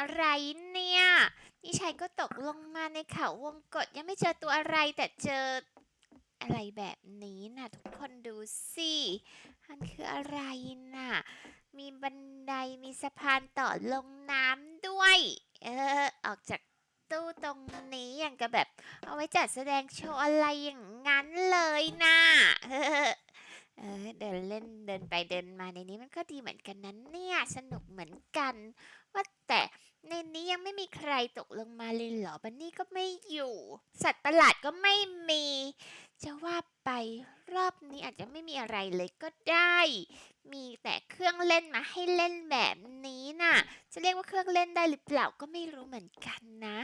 อะไรเนี่ยนี่ชายก็ตกลงมาในเขาวงกฏยังไม่เจอตัวอะไรแต่เจออะไรแบบนี้นะทุกคนดูสิมันคืออะไรน่ะ มีบันไดมีสะพานต่อลงน้ำด้วย เออ ออกจากตู้ตรงนี้อย่างกับแบบ เอาไว้จัดแสดงโชว์อะไรอย่างนั้นเลยนะเออ เออเดินเล่นเดินไปเดินมาในนี้มันก็ดีเหมือนกันนั้นเนี่ยสนุกเหมือนกัน ว่าแต่ในนี้ยังไม่มีใครตกลงมาเลยเหรอบันนี่ก็ไม่อยู่ สัตว์ประหลาดก็ไม่มี จะว่าไปรอบนี้อาจจะไม่มีอะไรเลยก็ได้ มีแต่ รื่องเล่นมาให้เล่นแบบนี้น่ะ จะเรียกว่าเครื่องเล่นได้หรือเปล่าก็ไม่รู้เหมือนกันนะ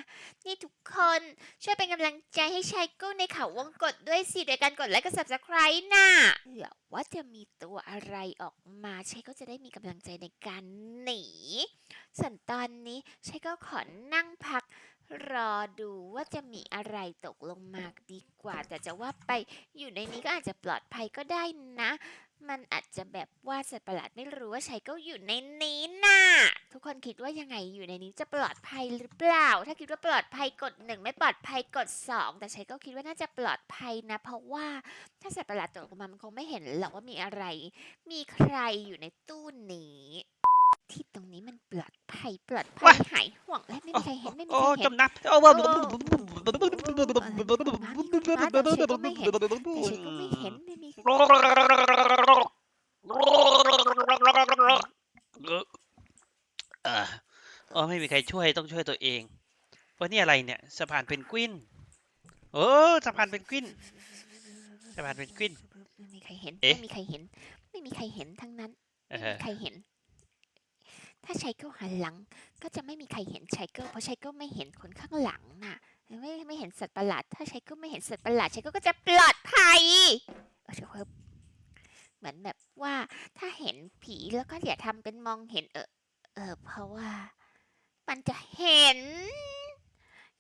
นี่ทุกคนช่วยเป็นกำลังใจให้ชายกู้ในเขาวงกดด้วยสิโดยการกดไลค์กด subscribe น่ะเผื่อว่าจะมีตัวอะไรออกมาชายก็จะได้มีกำลังใจในการหนีส่วนตอนนี้ชายก็ขอนั่งพักรอดูว่าจะมีอะไรตกลงมาดีกว่า แต่จะว่าไปอยู่ในนี้ก็อาจจะปลอดภัยก็ได้นะ มันอาจจะแบบว่าสัตว์ประหลาดไม่รู้ว่าชายก็อยู่ในนี้น่ะ ทุกคนคิดว่ายังไงอยู่ในนี้จะปลอดภัยหรือเปล่า ถ้าคิดว่าปลอดภัยกดหนึ่งไม่ปลอดภัยกดสองแต่ชายก็คิดว่าน่าจะปลอดภัยนะ เพราะว่าถ้าสัตว์ประหลาดตกลงมามันคงไม่เห็นหรอกว่ามีอะไร มีใครอยู่ในตู้นี้ที่ตรงนี้มันปลอดภัยปลอดภัยหายห่วงและไม่มีใครเห็นไม่มีใครเห็นจมน้ำโอ้ว่าโอ้แต่ฉันก็ไม่เห็นไม่มีเออโอ้ไม่มีใครช่วยต้องช่วยตัวเองว่านี่อะไรเนี่ยสะพานเพนกวินโอ้สะพานเพนกวินสะพานเพนกวินไม่มีใครเห็นไม่มีใครเห็น ไม่มีใครเห็นทั้งนั้นไม่มีใครเห็น ถ้าไชเกิลหันหลัง ก็จะไม่มีใครเห็นไชเกิลเพราะไชเกิลไม่เห็นคนข้างหลังน่ะไม่ไม่เห็นสัตว์ประหลาด ถ้าไชเกิลไม่เห็นสัตว์ประหลาดไชเกิลก็จะปลอดภัยเออเดี๋ยวเพิ่ มเหมือนแบบว่าถ้าเห็นผีแล้วก็อย่าทำเป็นมองเห็นเออเออเพราะว่ามันจะเห็น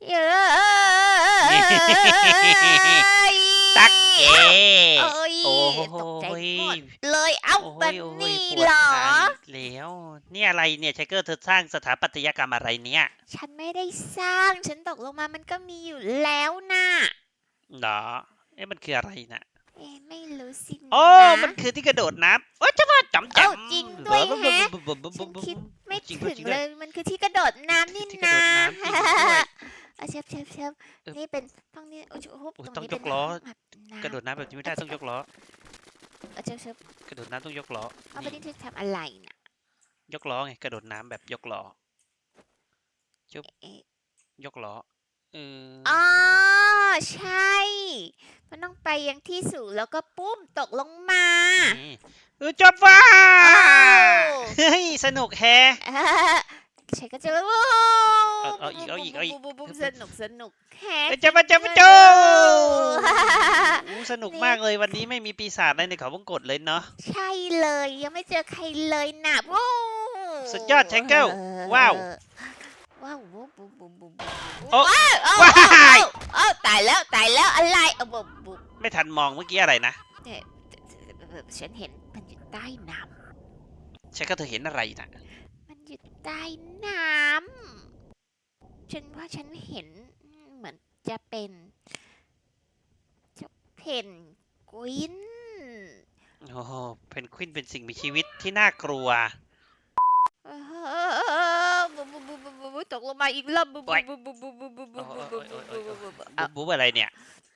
เยอะตักเอเอ้ยโอ้โหตกใจหมดเลยเอ้าโอ้แบบยโอ้ยนี้ปวดเหรอขาอีกแล้วนี่อะไรเนี่ยไชเกอร์เธอสร้างสถาปัตยกรรมอะไรเนี่ย ฉันไม่ได้สร้างฉันตกลงมามันก็มีอยู่แล้วน่ะเหรอเอ๊ะมันคืออะไรนะ เอ๊ะไม่รู้สินะ โอ้มันคือที่กระโดดน้ำโอ้จะว่าจำจเอ้าำจริงด้วยแฮะ ฉันคิดไม่จริงถึด้วยงจริงด้เลวยยมันคือที่กระโดดน้ำนี่ที่กระนะโดดน้ำจริงด้วย เอาเชฟเชฟเชฟเออนี่เป็นต้องนี่โอ้โหโอ้ยตรงต้องนี้ยเป็นกล้อ ห้งอาบน้ำกระโดดน้ำแบบนี้ไม่ได้ต้องยกล้อ เอาเชฟเชฟกระโดดน้ำต้องยกล้อเอาไปนี่นี่เธอทำอะไรน่ะยกล้อไงกระโดดน้ำแบบยกล้อเอ๊ะยกล้อเอออ๋อใช่มันต้อง ไปยังที่สูงแล้วก็ปุ้มตกลงมานี่เออจบว่าอ้าวเฮ้ยสนุกแฮะอ่าฉันก็จะว้เอาเอาอีกเอาอีกเอาอีกบุ้มบุ้มบุ้มสนุกสนุกแฮะเอ้ยจะมาจะมาสจูนุกอู้สนุกมากเลยวันนี้ไม่มีปีศาจอะไรในเขาวงกตเลยเนาะใช่เลยยังไม่เจอใครเลยน่ะว้าวสุดยอดไชเกิลว้าวว้าวบุ้มบุ้มบุ้มบุ้มโอ้ว้าวอ้ว้ายอ้าวตายแล้วตายแล้วอะไรเออบุ้มบุ้ม ไม่ทันมองเมื่อกี้อะไรนะเนี่ยฉันเห็นมันอยู่ใต้น้ใช่ก็เธอเห็นอะไรนะำมันอยู่ใต้น้ำฉันว่าฉันเห็นเหมือนจะเป็นเจะเพนกวินโอ้โหเพนกวินเป็นสิ่งมีชีวิตที่น่ากลัว เออบุบบุบบุบบุบบุบ ตกลงมาอีกรอบบุบบุบบุบบุบบุบบุบบุบบุบโอ้บุบบุบบุบบุ๊บบุ๊บอะไรเนี่ย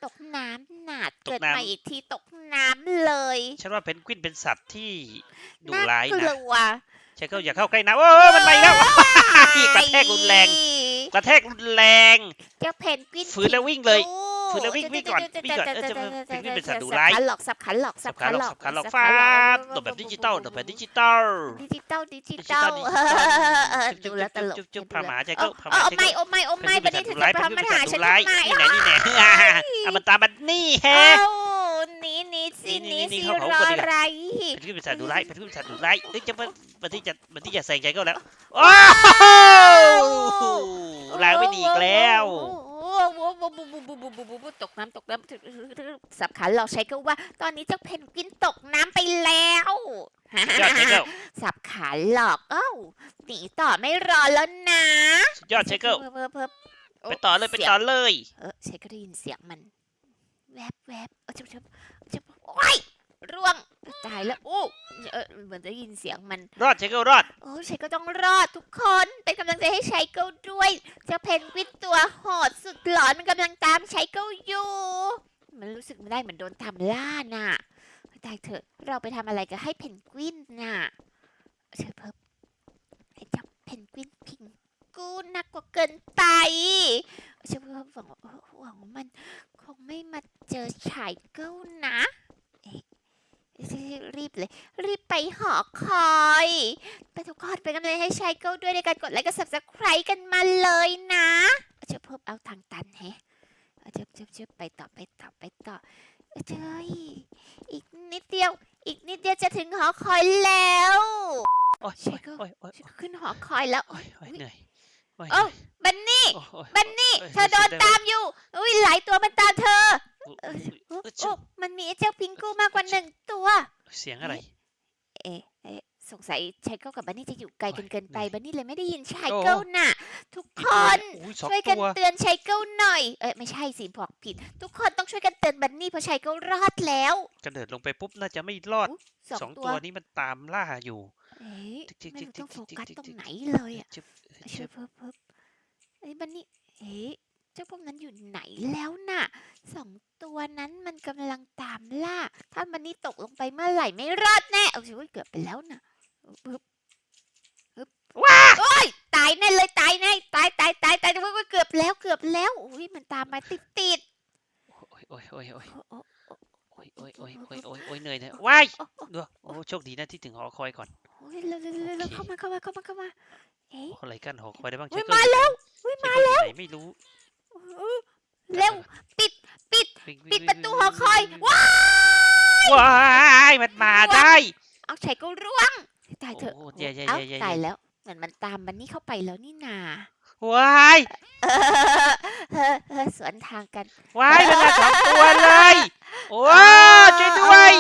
ตกน้ำหนาดเกิดมาอีกทีตกน้ำเลยฉันว่าเพนกวินเป็นสัตว์ที่ดุร้ายนะลัวใช่ก็อย่าเข้าใกล้นะโอ้มันไปแล้วกระแทกรุนแรง กระแทกรุนแรงเจ้าเพนกวินฟื้นแล้ววิ่งเลย ผิดฝืนแล้ววิ่งวิ่งก่อนวิ่งก่อนเออจะเพนกวินเป็นสัตว์ดุร้ายสับขาหลอกสับขาหลอกสัสับบขาขาหหลลออกกสับขาหลอกสับฟาขาหลอกดแบบดิจิตอลแบบดิจิตอลดิจิตอลดิจิดิจิตตออลลเออดูแล้วตลกจุ๊บจุ๊บดูพาหมาใจก็แล้วพาหเอมาอใจไม่ก็โอ้ไม่โอ้ไม่เป็บันดนี้สัเธตอว์ดุจะร้ายพามาหาเป็นฉันสัตว์ดุร้ายทำไมนี่ไหนนี่ไหนเอามันตามมันนี่แฮะเอ้าหนีหนีสินี่หนีนี่สิเขาเขารอคนนี้แหละอะไรเป็นขึ้นเป็นสัตว์ดุร้ายเป็นขึ้นเป็นสัตว์ดุร้ายเฮ้ยจะมันมันที่จะมันที่จะแซงใจก็แล้วโอ้โหลางไม่ดีอีกแล้ว โอ้โหโหโอ้โหโอ้โหโอ้โหโอ้โหโอ้โหโอ้โหตกน้ำตกน้ำสับขาหลอกใช้ก็ว่า ตอนนี้เจ้าเพนกวินตกน้ำไปแล้วสุดยอดไชเกิลสับขาหลอกเอ้าหนีต่อไม่รอแล้วนะยอดไชคเกิลไปต่อเลยไปต่อเลยเออใช้ก็ได้ยินเสียงมัน แวบแวบเออจับจับจับโอ้ยร่วงตายแล้วอู้ เออเหมือนจะได้ยินเสียงมันรอดไชเกิลรอด โอ้ยชัยก็ต้องรอดทุกคน เป็นกำลังใจให้ชัยเกิลด้วยเจ้าเพนกวินตัวโหดสุดหลอนมันกำลังตามชัยเกิลอยู่ มันรู้สึกไม่ได้เหมือนโดนตามล่าน่ะตายเถอะเราไปทำอะไรกับให้เพนกวินน่ะเชิญเพิ่มไอ้เจ้าเพนกวินพิงกูนักกว่าเกินไปเชิญเพิ่มหวังว่าหวังว่ามันคงไม่มาเจอชายเกิลนะเอ๊ะ รีบเลย รีบไปหอคอยไปทุกคนเป็นกำลังใจให้ชายเก้าด้วยในการกดไลค์กับ subscribe กันมาเลยนะเอาเจะเพิ่มเอาทางตันแฮะเอาเจะเจะเจะไปต่อไปต่อไปต่อเอาเจ้ยอีกนิดเดียว อีกนิดเดียวจะถึงหอคอยแล้วโอ้ยไชเกิลโอ้ยโอ้ยฉันขึ้นหอคอยแล้วโอ้ยโอ้ยเหนื่อย โอ้ยเอ้าบันนี่โอ้ยโอ้ยบันนี่เอ้ยเธอโดนรู้สึกได้ตามอยู่ อุ้ยหลายตัวมันตามเธออุ๊ยเอออุ๊ยโอ้อุ๊ยโอ้มันมีไอ้เจ้าพิงกูมากกว่าหนึ่งตัว เสียงอะไร เอ๊ะเอ๊ะสงสัยชายเก้ากับบันนี่จะอยู่ไกลกันเกินไปโอ้ยบันนี่เลยไม่ได้ยินชายโอ้เก้าน่ะ ทุกอีคกตัวนอุ้ยสองช่วยกันตัวเตือนชายเก้าหน่อย เอ้ยไม่ใช่สิบอกผิด ทุกคนต้องช่วยกันเตือนบันนี่เพราะชายเก้ารอดแล้ว กระเดิดลงไปปุ๊บน่าจะไม่รอดสองสองตัตัววนี้มันตามล่าอยู่ เอ๊ะจิ๊กจิ๊ไม่กรู้จิ๊ต้องกโฟจิ๊กกัสจิ๊กตรงจิ๊กไหนเลยอะจึ๊บเชิจึ๊บบเพิ่มเพิ่มเอ้ยบันนี่เอ๊ะเจ้าพวกนั้นอยู่ไหนแล้วน่ะสองตัวนั้นมันกำลังตามล่า ถ้าบันนี่ตกลงไปเมื่อไหร่ไม่รอดแน่เอาสิว่าเกือบไปแล้วน่ะปึ๊บปึ๊บว้าโอ้ยตายแน่เลยตายแน่ตายตายตายตายแต่ว่าเกือบแล้วเกือบแล้วอุ้ยมันตามมาติดติดโอ้ยโอ้ยโอ้ยโอ้ยๆโอ้โอ้โอ้ยโอ้ยโอ้ยโอ้ยโอ้ยโอ้ยเหนื่อยเนี่ยว้ายดูโอ้โชคดีนะที่ถึงหอคอยก่อนโอ้ ยเร็วเร็วเร็วเร็วโอเคเข้ามาเข้ามาเข้ามาเข้ามา เอ๊ะโอ้อะไรกันหอคอยได้บ้างอุ๊ยเช็คมาแล้วอุ๊ยมาแล้วไม่รู้อื้อเร็วปิดปิดวิ่งปิดวิ่งประตูหอคอยวิ่งว้าว้ายมันมาได้เอาไฉก็ร่วงตายเถอะโอ้แย่แย่เอ้าแย่แย่ตายแล้วเหมือนมันตามมันนี่เข้าไปแล้วนี่นาว้ายเออเออเออสวนทางกันว้ายมันมาสองตัวเลยโอ้ช่วยด้วย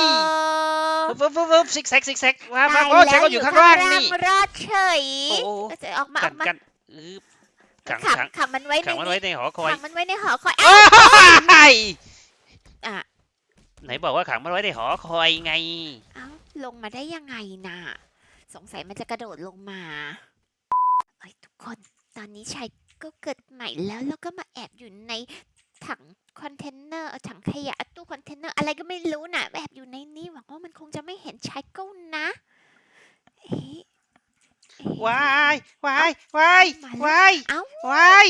เออฟึบฟึบฟึบซิกแซกซิกแซกมามาตายโอ้ฉันก็อยู่ข้างล่างนี่รอดเฉยโอ้โหจะออกมาอกัอนกมากันอือขังขังขังขังมันไว้ในขังมันไว้นี้ในหอคอยขังมันไว้ในหอคอยโอ้เอ้ายอะไหนบอกว่าขังมันไว้ในหอคอยไงเอ้าลงมาได้ยังไงน่ะสงสัยมันจะกระโดดลงมาเอ้ยทุกคนตอนนี้ชายก็เกิดใหม่แล้วแล้วก็มาแอบอยู่ในถังคอนเทนเนอร์เอ่อถังขยะตู้คอนเทนเนอร์อะไรก็ไม่รู้น่ะแอบอยู่ในนี้หวังว่ามันคงจะไม่เห็นชายเก้านะเอ๊ะเอ๊ะ ว้ายว้ายว้ายมาแล้วว้ายเอ้าว้าย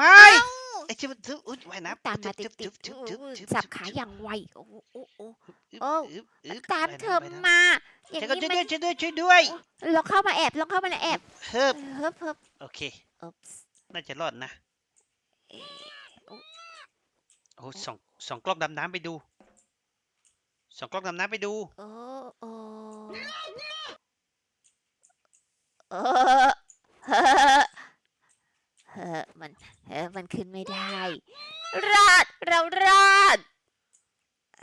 ว้ายไอ้ชิบจุ๊บอุ๊ยว่ายน้ำตามมาติดจุ๊ติบดจุ๊บจุ๊บจุ๊บจุ๊บสับขาอย่างไวโอ้โหโอ้โหอึ๊บโอ้อึ๊บอึ๊บตามว่ยเธอน้ำว่ยน้ำมาอย่างช่วยนี้ด้วยมันช่วยด้วยช่วยด้วยลองเข้ามาแอบลองเข้ามาแอบเฮิบเฮิบเฮิบโอเคอุ๊บส์น่าจะรอดนะเอ๊ะโอ้ส่องส่องกล้องดำน้ำไปดูส่องกล้องดำน้ำไปดูโอ้โอ้ โอ้เฮ้อเฮ้อมันเฮ้อมันขึ้นไม่ได้ รอด เรารอด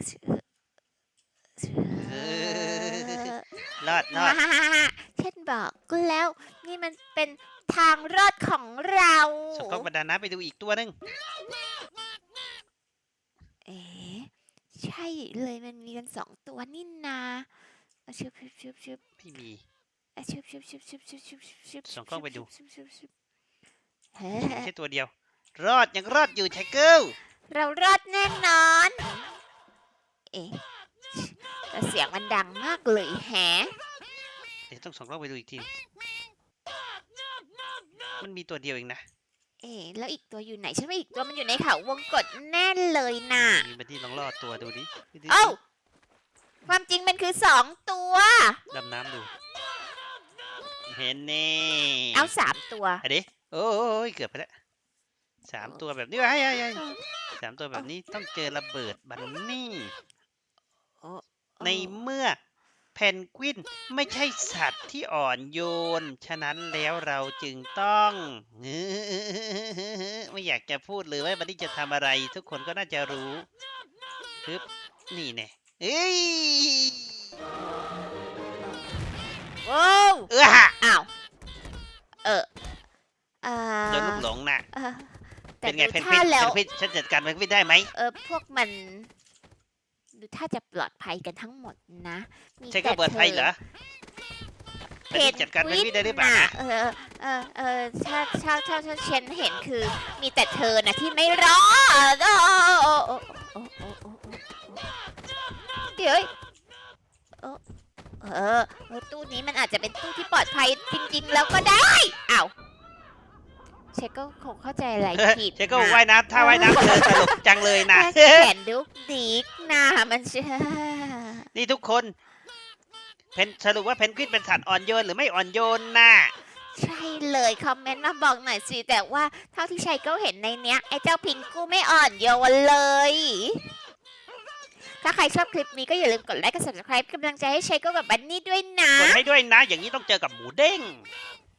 เชื่อเชื่อรอดรอดฮ่าฮ่าฮ่าเช่นบอกก็แล้ว นี่มันเป็นทางรอดของเราส่องกล้องบันดาลน้ำไปดูอีกตัวหนึ่งเอ๋ใช่เลยมันมีกันสองตัวนี่นาเอาชึบชึบชึบชึบไม่มีอะ ชุบชุบชุบชุบชุบชุบชุบส่งกล้องไปดู ไม่ใช่ตัวเดียว รอดยังรอดอยู่ไทเกิลเรารอดแน่นอน เอ๊ะแต่เสียงมันดังมากเลยแฮะเดี๋ยวต้องส่งกล้องไปดูอีกที มันมีตัวเดียวเองนะ เอ๊ะแล้วอีกตัวอยู่ไหนฉันว่าอีกตัวมันอยู่ในเขาวงกตแน่เลยน่ะ มีบันดี้ลองล่อตัวดูดิเอ้าความจริงมันคือสองตัว ดำน้ำดู เห็นแน่เอาสามตัว อันนี้โอ้ยเกือบไปแล้วสามตัวแบบนี้ไอ้ไอ้ไอ้สามตัวแบบนี้ต้องเจอระเบิดบันนี่โอ้ในเมื่อแพนกวินไม่ใช่สัตว์ที่อ่อนโยน ฉะนั้นแล้วเราจึงต้องไม่อยากจะพูดเลยว่าวันนี้จะทำอะไร ทุกคนก็น่าจะรู้ฮึบนี่แน่เอ้ยว้าวเออฮะ อ้าว เออเอ่อ โดนลูกหลงน่ะ เออแต่ เป็น ไงดูเพนกท่าวินเพแล้วนกวินฉันจัดการเพนกวินได้ไหมเออพวกมันดูท่าจะปลอดภัยกันทั้งหมดนะมีใช่ก็แต่เปิดไฟธเหรอเพแล้วนนี่จัดการเพนกวินได้หรือเปล่าน่ะนะเออเออเออถ้าถ้าถ้าถ้าเชนเห็นคือมีแต่เธอนะที่ไม่รอดโอ้โอ้โอ้โอ้โอ้โอ้โอ้เดี๋ยวเออเออเออตู้นี้มันอาจจะเป็นตู้ที่ปลอดภัยจริง ๆ แล้วก็ได้อ้าว เชคก็คงเข้าใจอะไรเฮ้ยผิดเจ๊ก็นะว่ายน้ำถ้าว่ายน้ำเธอตลกจังเลยนะแขนดุกดิกนะมันเชื่อนี่ทุกคน เพนสรุปว่าเพนกวินเป็นสัตว์อ่อนโยนหรือไม่อ่อนโยนน่ะใช่เลยคอมเมนต์มาบอกหน่อยสิ แต่ว่าเท่าที่ชัยก็เห็นในเนี้ย ไอ้เจ้าพิงกู้ไม่อ่อนโยนเลย ถ้าใครชอบคลิปนี้ก็อย่าลืมกดไลค์กด subscribe กำลังใจให้ชัยก็กับบันนี่ด้วยนะ กดให้ด้วยนะ อย่างนี้ต้องเจอกับหมูเด้ง